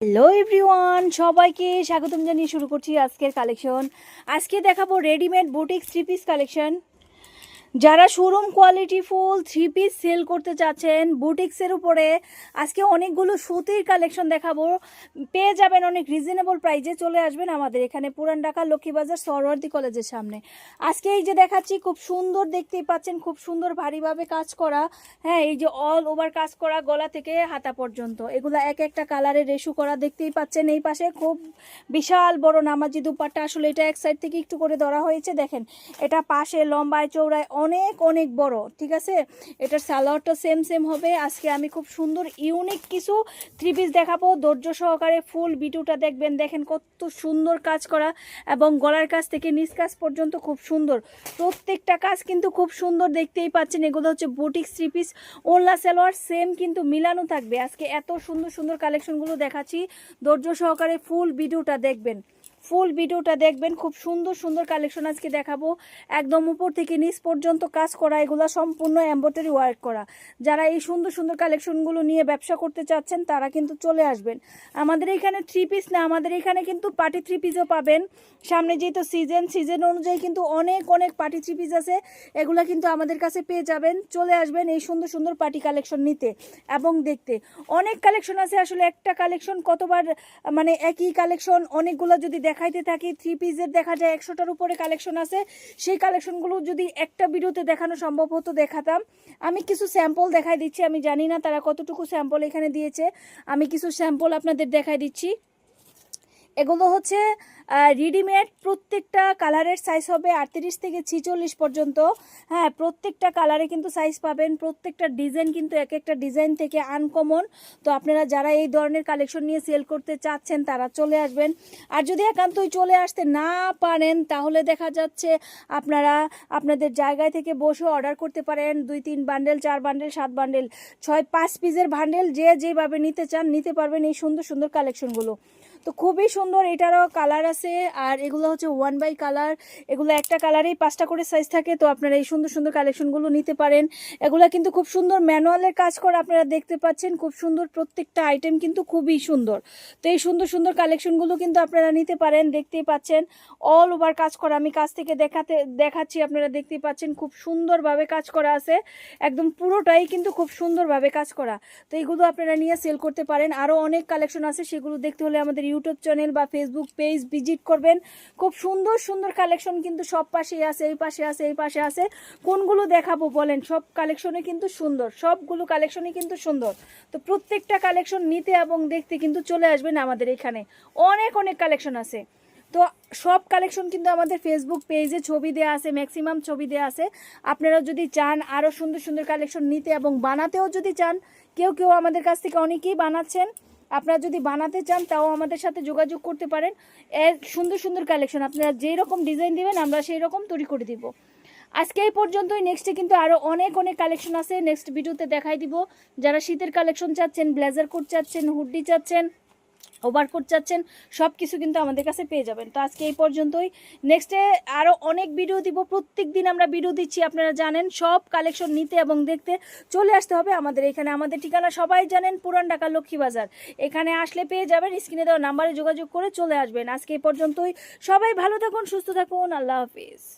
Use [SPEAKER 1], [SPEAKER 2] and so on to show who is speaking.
[SPEAKER 1] Hello everyone সবাইকে স্বাগতম জানিয়ে শুরু করছি আজকের কালেকশন আজকে দেখাবো readymade boutique three piece collection যারা showroom quality full three piece sale করতে চাচ্ছেন বুটিক্সের উপরে আজকে অনেকগুলো সুতির কালেকশন দেখাবো। পেয়ে যাবেন অনেক রিজনেবল প্রাইজে চলে আসবেন আমাদের এখানে পুরান ঢাকা লক্ষ্মীবাজার সরওয়ার্দী কলেজের সামনে। আজকে এই যে দেখাচ্ছি, খুব সুন্দর দেখতেই পাচ্ছেন, খুব সুন্দর ভারীভাবে কাজ করা। হ্যাঁ এই যে অল ওভার কাজ করা গলা থেকে হাতা পর্যন্ত। এগুলো এক একটা কালারের রেশু করা দেখতেই পাচ্ছেন এই পাশে। খুব বিশাল বড় নামাজি দুপাট্টা। আসলে এটা এক সাইড থেকে একটু করে ধরা হয়েছে। দেখেন, এটা পাশে লম্বায় চৌড়ায় অনেক অনেক বড়, ঠিক আছে? এটার সালোয়ারটা সেম সেম হবে। আজকে আমি খুব সুন্দর ইউনিক কিছু থ্রি পিস দেখাবো। ধৈর্য সহকারে ফুল বিটুটা দেখবেন। দেখেন কত সুন্দর কাজ করা এবং গলার কাছ থেকে নিচ কাজ পর্যন্ত খুব সুন্দর। প্রত্যেকটা কাজ কিন্তু খুব সুন্দর দেখতেই পাচ্ছেন। এগুলো হচ্ছে বুটিক থ্রি পিস ওনলা সালোয়ার সেম কিন্তু মিলানো থাকবে। আজকে এত সুন্দর সুন্দর কালেকশনগুলো দেখাচ্ছি। ধৈর্য সহকারে ফুল ভিডিওটা দেখবেন। ফুল ভিডিওটা দেখবেন, খুব সুন্দর সুন্দর কালেকশন আজকে দেখাবো। একদম উপর থেকে নিচ পর্যন্ত কাজ করা, এগুলো সম্পূর্ণ এম্ব্রয়ডারি ওয়ার্ক করা। যারা এই সুন্দর সুন্দর কালেকশনগুলো নিয়ে ব্যবসা করতে চাচ্ছেন, তারা কিন্তু চলে আসবেন। আমাদের এখানে থ্রি পিস না, আমাদের এখানে কিন্তু পার্টি থ্রি পিসও পাবেন। সামনে যেহেতু সিজন সিজন অনুযায়ী কিন্তু অনেক অনেক পার্টি থ্রি পিস আছে। এগুলো কিন্তু আমাদের কাছে পেয়ে যাবেন। চলে আসবেন এই সুন্দর সুন্দর পার্টি কালেকশন নিতে এবং দেখতে। অনেক কালেকশন আছে, আসলে একটা কালেকশন কতবার মানে একই কালেকশন অনেকগুলো যদি দেখাইতে থাকি থ্রি পিসের দেখা যায়, একশোটার উপরে কালেকশন আছে। সেই কালেকশনগুলো যদি একটা ভিডিওতে দেখানো সম্ভব হতো, দেখাতাম। আমি কিছু স্যাম্পল দেখাই দিচ্ছি, আমি জানি না তারা কতটুকু স্যাম্পল এখানে দিয়েছে। আমি কিছু স্যাম্পল আপনাদের দেখাই দিচ্ছি। এগুলো হচ্ছে রেডিমেড প্রত্যেকটা কালারের সাইজ হবে আটত্রিশ থেকে ছিচল্লিশ পর্যন্ত। হ্যাঁ প্রত্যেকটা কালারে কিন্তু সাইজ পাবেন, প্রত্যেকটা ডিজাইন কিন্তু এক একটা ডিজাইন থেকে আনকমন তো আপনারা যারা এই ধরনের কালেকশন নিয়ে সেল করতে চাচ্ছেন, তারা চলে আসবেন। আর যদি একান্তই চলে আসতে না পারেন, তাহলে দেখা যাচ্ছে আপনারা আপনাদের জায়গায় থেকে বসে অর্ডার করতে পারেন। দুই, তিন বান্ডেল চার বান্ডেল সাত বান্ডেল ছয়, পাঁচ পিসের বান্ডেল যে যেভাবে নিতে চান, নিতে পারবেন এই সুন্দর সুন্দর কালেকশনগুলো তো খুবই সুন্দর, এটারও কালার আছে আর এগুলো হচ্ছে ওয়ান বাই কালার এগুলো একটা কালারেই পাঁচটা করে সাইজ থাকে, তো আপনারা এই সুন্দর সুন্দর কালেকশনগুলো নিতে পারেন। এগুলো কিন্তু খুব সুন্দর ম্যানুয়ালের কাজ করে আপনারা দেখতে পাচ্ছেন, খুব সুন্দর প্রত্যেকটা আইটেম কিন্তু খুবই সুন্দর। তো এই সুন্দর সুন্দর কালেকশনগুলো কিন্তু আপনারা নিতে পারেন, দেখতেই পাচ্ছেন। অল ওভার কাজ করা, আমি কাজ থেকে দেখাতে, দেখাচ্ছি, আপনারা দেখতেই পাচ্ছেন, খুব সুন্দরভাবে কাজ করা আছে। একদম পুরোটাই কিন্তু খুব সুন্দরভাবে কাজ করা। তো এইগুলো আপনারা নিয়ে সেল করতে পারেন। আরও অনেক কালেকশন আছে, সেগুলো দেখতে হলে আমাদের ইউটিউব চ্যানেল বা ফেসবুক পেজ ভিজিট করবেন। খুব সুন্দর সুন্দর কালেকশন কিন্তু সব পাশেই আছে, এই পাশে আছে, এই পাশে আছে। কোনগুলো দেখাবো বলেন? সব কালেকশনে কিন্তু সুন্দর, সবগুলো কালেকশনই কিন্তু সুন্দর। তো প্রত্যেকটা কালেকশন নিতে এবং দেখতে কিন্তু চলে আসবেন আমাদের এখানে। অনেক অনেক কালেকশন আছে। তো সব কালেকশন কিন্তু আমাদের ফেসবুক পেজে ছবি দেওয়া আছে ম্যাক্সিমাম ছবি দেওয়া আছে। আপনারা যদি চান আরও সুন্দর সুন্দর কালেকশন নিতে এবং বানাতেও যদি চান, কেউ কেউ আমাদের কাছ থেকে অনেকেই বানাচ্ছেন। আপনারা যদি বানাতে চান, তাও আমাদের সাথে যোগাযোগ করতে পারেন। এর সুন্দর সুন্দর কালেকশন আপনারা যেই রকম ডিজাইন দিবেন, আমরা সেই রকম তৈরি করে দিব। আজকে এই পর্যন্তই। নেক্সটে কিন্তু আরও অনেক অনেক কালেকশন আছে। নেক্সট ভিডিওতে দেখাই দিব। যারা শীতের কালেকশন চাচ্ছেন ব্লেজার কোট চাচ্ছেন হুডি চাচ্ছেন ওভারকোট চাচ্ছেন সব কিছু কিন্তু আমাদের কাছে পেয়ে যাবেন। তো আজকে এই পর্যন্তই। নেক্সটে আরও অনেক ভিডিও দিব প্রত্যেক দিন আমরা ভিডিও দিচ্ছি, আপনারা জানেন, সব কালেকশন নিতে এবং দেখতে। চলে আসতে হবে আমাদের এখানে, আমাদের ঠিকানা সবাই জানেন, পুরান ঢাকা লক্ষ্মীবাজার। এখানে আসলে পেয়ে যাবেন স্ক্রিনে দেওয়া নাম্বারে যোগাযোগ করে চলে আসবেন। আজকে এই পর্যন্তই। সবাই ভালো থাকুন, সুস্থ থাকুন, আল্লাহ হাফিজ।